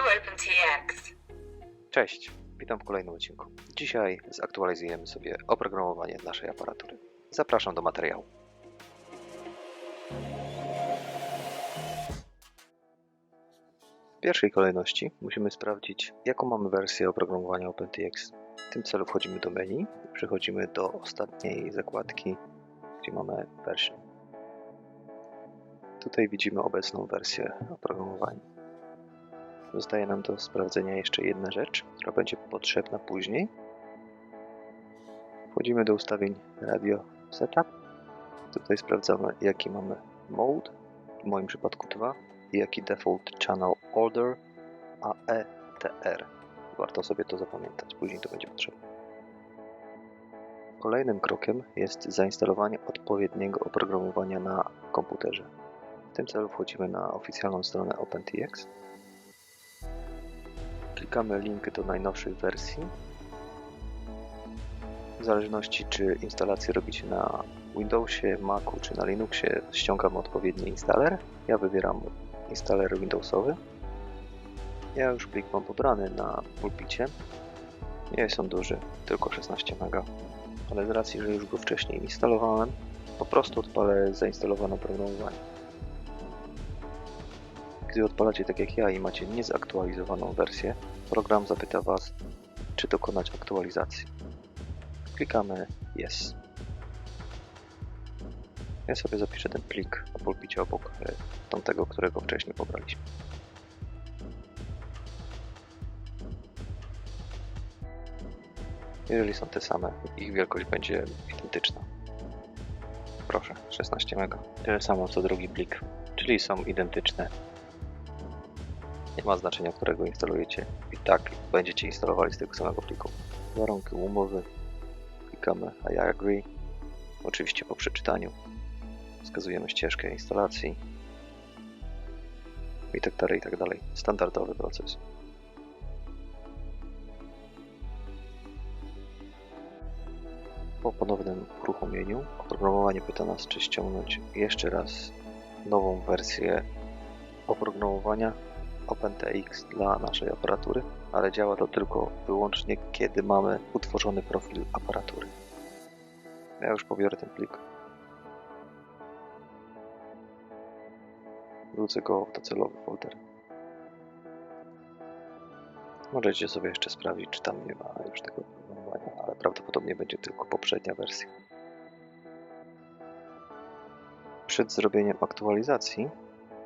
OpenTX. Cześć, witam w kolejnym odcinku. Dzisiaj zaktualizujemy sobie oprogramowanie naszej aparatury. Zapraszam do materiału. W pierwszej kolejności musimy sprawdzić, jaką mamy wersję oprogramowania OpenTX. W tym celu wchodzimy do menu i przechodzimy do ostatniej zakładki, gdzie mamy version. Tutaj widzimy obecną wersję oprogramowania. Zostaje nam do sprawdzenia jeszcze jedna rzecz, która będzie potrzebna później. Wchodzimy do ustawień Radio Setup. Tutaj sprawdzamy, jaki mamy mode, w moim przypadku 2, i jaki default channel order AETR. Warto sobie to zapamiętać, później to będzie potrzebne. Kolejnym krokiem jest zainstalowanie odpowiedniego oprogramowania na komputerze. W tym celu wchodzimy na oficjalną stronę OpenTX klikamy link do najnowszej wersji. W zależności czy instalację robicie na Windowsie, Macu czy na Linuxie, ściągam odpowiedni installer. Ja wybieram installer Windowsowy. Ja już plik mam pobrany na pulpicie. Nie jest on duży, tylko 16 MB. Ale z racji, że już go wcześniej instalowałem, po prostu odpalę zainstalowane oprogramowanie. Gdy odpalacie tak jak ja i macie niezaktualizowaną wersję, program zapyta Was, czy dokonać aktualizacji. Klikamy Yes. Ja sobie zapiszę ten plik na pulpicie obok e, tamtego, którego wcześniej pobraliśmy. Jeżeli są te same, ich wielkość będzie identyczna. Proszę, 16 MB. Tyle samo co drugi plik, czyli są identyczne nie ma znaczenia, którego instalujecie. I tak będziecie instalowali z tego samego pliku. Warunki umowy. Klikamy I agree. Oczywiście po przeczytaniu. Wskazujemy ścieżkę instalacji. I tak dalej, i tak dalej. Standardowy proces. Po ponownym uruchomieniu oprogramowanie pyta nas, czy ściągnąć jeszcze raz nową wersję oprogramowania OpenTX dla naszej aparatury, ale działa to tylko wyłącznie kiedy mamy utworzony profil aparatury. Ja już pobiorę ten plik. Wrócę go w docelowy folder. Możecie sobie jeszcze sprawdzić, czy tam nie ma już tego oprogramowania, ale prawdopodobnie będzie tylko poprzednia wersja. Przed zrobieniem aktualizacji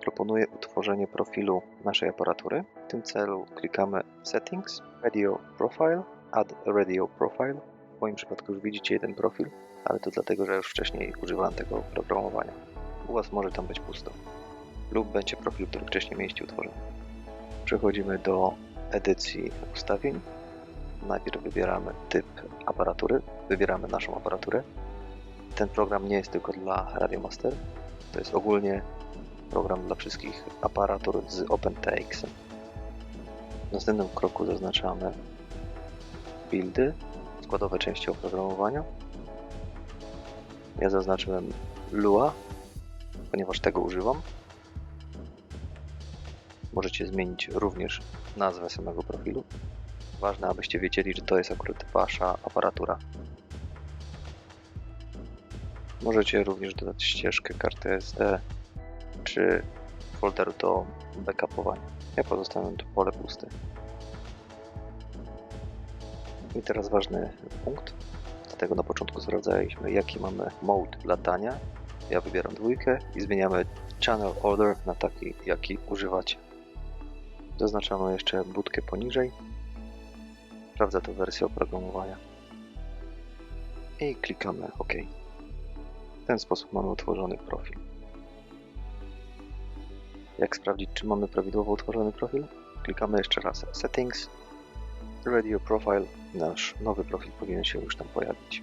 proponuję utworzenie profilu naszej aparatury. W tym celu klikamy Settings, Radio Profile, Add Radio Profile. W moim przypadku już widzicie jeden profil, ale to dlatego, że już wcześniej używałem tego oprogramowania. U Was może tam być pusto. Lub będzie profil, który wcześniej mieliście utworzony. Przechodzimy do edycji ustawień. Najpierw wybieramy typ aparatury, wybieramy naszą aparaturę. Ten program nie jest tylko dla Radiomaster, to jest ogólnie program dla wszystkich aparatur z OpenTX. W następnym kroku zaznaczamy buildy, składowe części oprogramowania. Ja zaznaczyłem Lua, ponieważ tego używam. Możecie zmienić również nazwę samego profilu. Ważne, abyście wiedzieli, że to jest akurat Wasza aparatura. Możecie również dodać ścieżkę karty SD czy folderu do backupowania. Ja pozostawiam tu pole puste. I teraz ważny punkt. Dlatego na początku sprawdzaliśmy jaki mamy mode latania. Ja wybieram dwójkę i zmieniamy channel order na taki jaki używacie. Zaznaczamy jeszcze budkę poniżej. Sprawdza to wersję oprogramowania. I klikamy OK. W ten sposób mamy utworzony profil. Jak sprawdzić, czy mamy prawidłowo utworzony profil? Klikamy jeszcze raz Settings, Radio Profile. Nasz nowy profil powinien się już tam pojawić.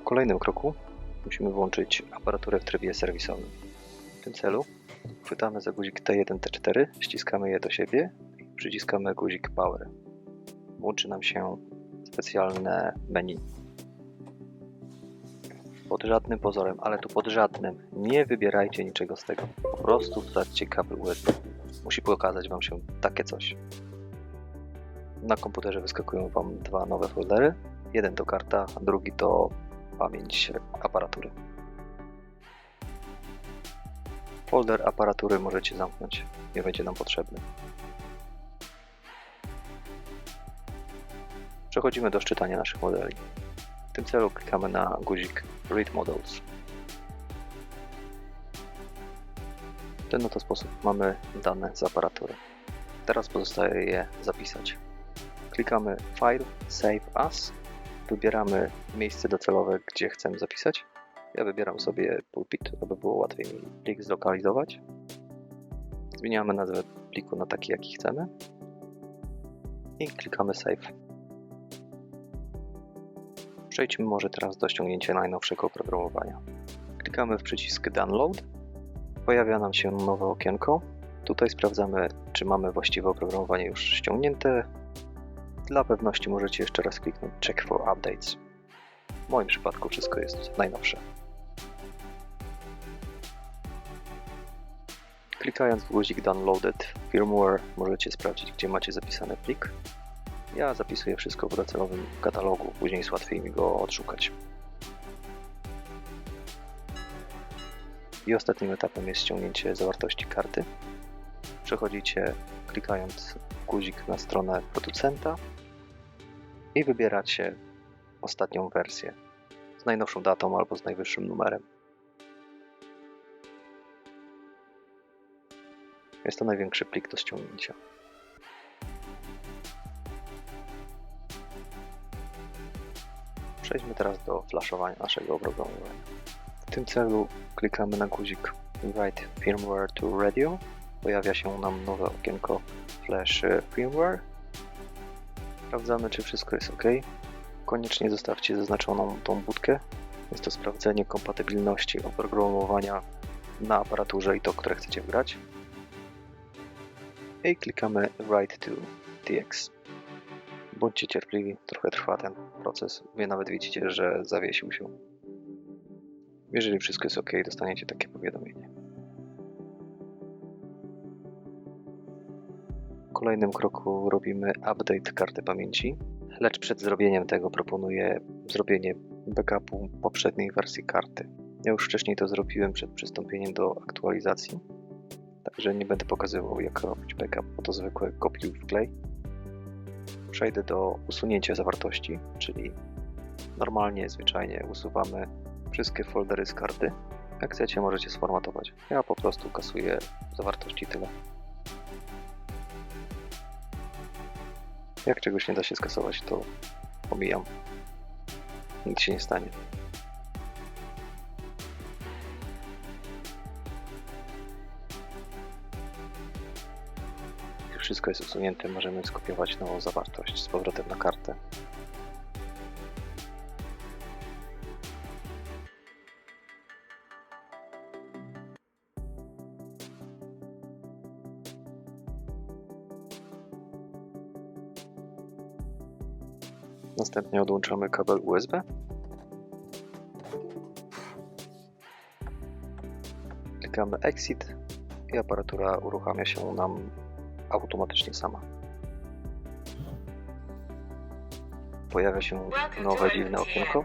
W kolejnym kroku musimy włączyć aparaturę w trybie serwisowym. W tym celu chwytamy za guzik T1, T4, ściskamy je do siebie i przyciskamy guzik Power. Włączy nam się specjalne menu Pod żadnym pozorem, ale tu pod żadnym. Nie wybierajcie niczego z tego. Po prostu wsadźcie kabel USB. Musi pokazać Wam się takie coś. Na komputerze wyskakują Wam dwa nowe foldery. Jeden to karta, a drugi to pamięć aparatury. Folder aparatury możecie zamknąć, nie będzie nam potrzebny. Przechodzimy do szczytania naszych modeli. Tym celu klikamy na guzik Read Models. W ten oto sposób mamy dane z aparatury. Teraz pozostaje je zapisać. Klikamy File, Save As. Wybieramy miejsce docelowe, gdzie chcemy zapisać. Ja wybieram sobie pulpit, aby było łatwiej mi plik zlokalizować. Zmieniamy nazwę pliku na taki, jaki chcemy. I klikamy Save. Przejdźmy może teraz do ściągnięcia najnowszego oprogramowania. Klikamy w przycisk Download. Pojawia nam się nowe okienko. Tutaj sprawdzamy, czy mamy właściwe oprogramowanie już ściągnięte. Dla pewności możecie jeszcze raz kliknąć Check for Updates. W moim przypadku wszystko jest najnowsze. Klikając w guzik Downloaded Firmware możecie sprawdzić, gdzie macie zapisany plik. Ja zapisuję wszystko w docelowym katalogu, później jest łatwiej mi go odszukać. I ostatnim etapem jest ściągnięcie zawartości karty. Przechodzicie klikając guzik na stronę producenta i wybieracie ostatnią wersję z najnowszą datą albo z najwyższym numerem. Jest to największy plik do ściągnięcia. Przejdźmy teraz do flashowania naszego oprogramowania. W tym celu klikamy na guzik Write Firmware to Radio. Pojawia się nam nowe okienko Flash Firmware. Sprawdzamy, czy wszystko jest ok. Koniecznie zostawcie zaznaczoną tą budkę. Jest to sprawdzenie kompatybilności oprogramowania na aparaturze i to, które chcecie wgrać. I klikamy Write to TX. Bądźcie cierpliwi, trochę trwa ten proces. Wy nawet widzicie, że zawiesił się. Jeżeli wszystko jest ok, dostaniecie takie powiadomienie. W kolejnym kroku robimy update karty pamięci, lecz przed zrobieniem tego proponuję zrobienie backupu poprzedniej wersji karty. Ja już wcześniej to zrobiłem przed przystąpieniem do aktualizacji, także nie będę pokazywał jak robić backup, bo to zwykłe kopiuj wklej przejdę do usunięcia zawartości, czyli normalnie, zwyczajnie usuwamy wszystkie foldery z karty. Jak chcecie, możecie sformatować. Ja po prostu kasuję zawartości tyle. Jak czegoś nie da się skasować, to pomijam. Nic się nie stanie. Wszystko jest usunięte, możemy skopiować nową zawartość z powrotem na kartę. Następnie odłączamy kabel USB. Klikamy Exit i aparatura uruchamia się nam automatycznie sama. Pojawia się nowe dziwne okienko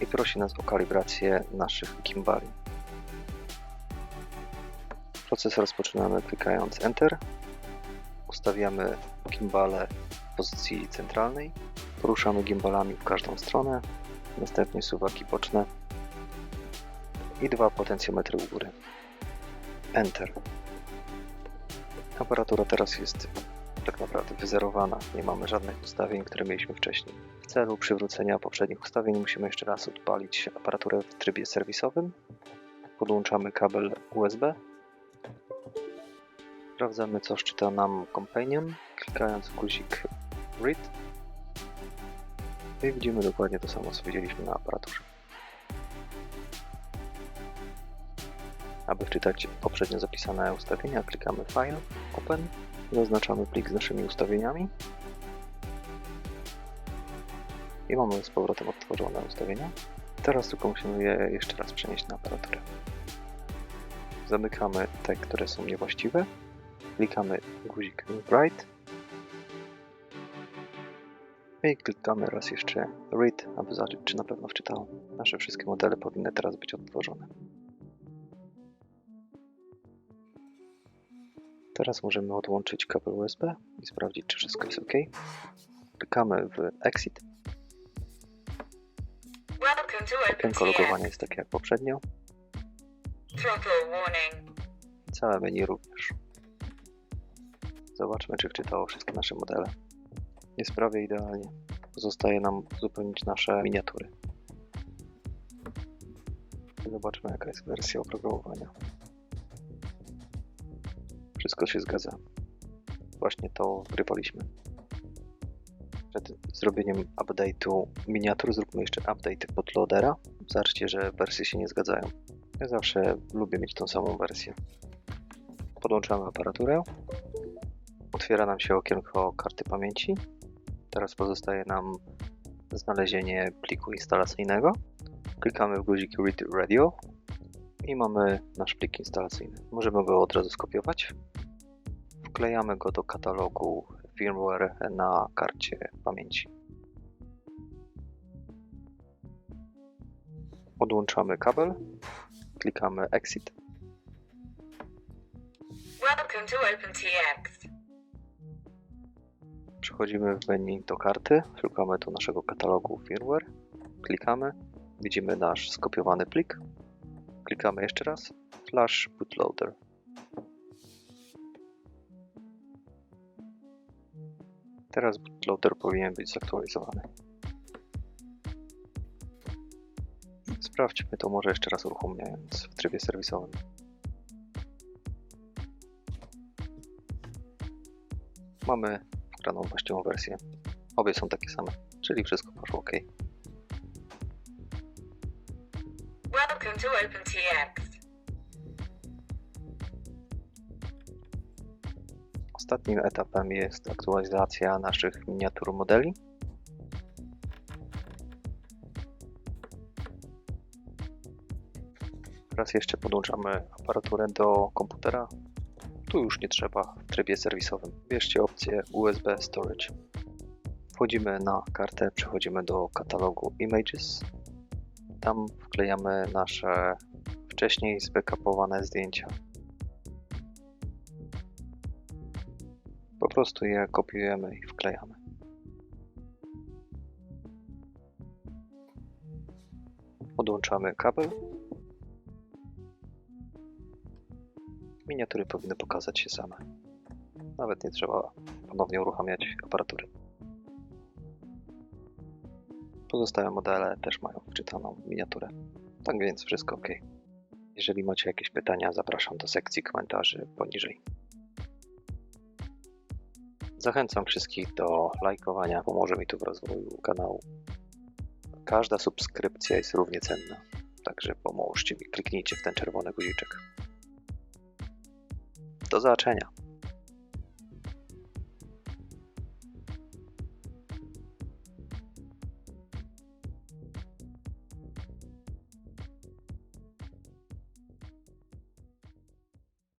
i prosi nas o kalibrację naszych gimbali. Proces rozpoczynamy klikając Enter. Ustawiamy gimbale w pozycji centralnej. Poruszamy gimbalami w każdą stronę. Następnie suwaki boczne i dwa potencjometry u góry. Enter. Aparatura teraz jest tak naprawdę wyzerowana. Nie mamy żadnych ustawień, które mieliśmy wcześniej. W celu przywrócenia poprzednich ustawień musimy jeszcze raz odpalić aparaturę w trybie serwisowym. Podłączamy kabel USB. Sprawdzamy, co szczyta nam Companion, klikając w guzik Read. I widzimy dokładnie to samo, co widzieliśmy na aparaturze. Aby wczytać poprzednio zapisane ustawienia, klikamy File, Open, zaznaczamy plik z naszymi ustawieniami I mamy z powrotem odtworzone ustawienia. Teraz tylko musimy je jeszcze raz przenieść na aparaturę. Zamykamy te, które są niewłaściwe. Klikamy guzik Write. I klikamy raz jeszcze Read, aby zobaczyć, czy na pewno wczytało. Nasze wszystkie modele powinny teraz być odtworzone. Teraz możemy odłączyć kabel USB i sprawdzić, czy wszystko jest ok. Klikamy w Exit. Okienko logowania jest takie jak poprzednio. Całe menu również. Zobaczmy, czy wczytało wszystkie nasze modele. Jest prawie idealnie. Pozostaje nam uzupełnić nasze miniatury. Zobaczmy, jaka jest wersja oprogramowania. Wszystko się zgadza. Właśnie to wgrywaliśmy. Przed zrobieniem update'u miniatur zróbmy jeszcze update bootloadera. Zobaczcie, że wersje się nie zgadzają. Ja zawsze lubię mieć tą samą wersję. Podłączamy aparaturę. Otwiera nam się okienko karty pamięci. Teraz pozostaje nam znalezienie pliku instalacyjnego. Klikamy w guzik Read Radio i mamy nasz plik instalacyjny. Możemy go od razu skopiować. Wklejamy go do katalogu firmware na karcie pamięci. Odłączamy kabel. Klikamy Exit. Przechodzimy w menu do karty, szukamy tu naszego katalogu firmware, klikamy, widzimy nasz skopiowany plik, klikamy jeszcze raz, flash bootloader. Teraz bootloader powinien być zaktualizowany. Sprawdźmy to może jeszcze raz uruchamiając w trybie serwisowym. Mamy wgraną właściwą wersję. Obie są takie same, czyli wszystko poszło ok. Welcome to Ostatnim etapem jest aktualizacja naszych miniatur modeli. Teraz jeszcze podłączamy aparaturę do komputera. Tu już nie trzeba w trybie serwisowym. Bierzcie opcję USB Storage. Wchodzimy na kartę, przechodzimy do katalogu Images. Tam wklejamy nasze wcześniej zbackupowane zdjęcia. Po prostu je kopiujemy i wklejamy. Podłączamy kabel. Miniatury powinny pokazać się same. Nawet nie trzeba ponownie uruchamiać aparatury. Pozostałe modele też mają wczytaną miniaturę. Tak więc wszystko ok. Jeżeli macie jakieś pytania, zapraszam do sekcji komentarzy poniżej. Zachęcam wszystkich do lajkowania, pomoże mi to w rozwoju kanału. Każda subskrypcja jest równie cenna, także pomóżcie mi, kliknijcie w ten czerwony guziczek. Do zobaczenia.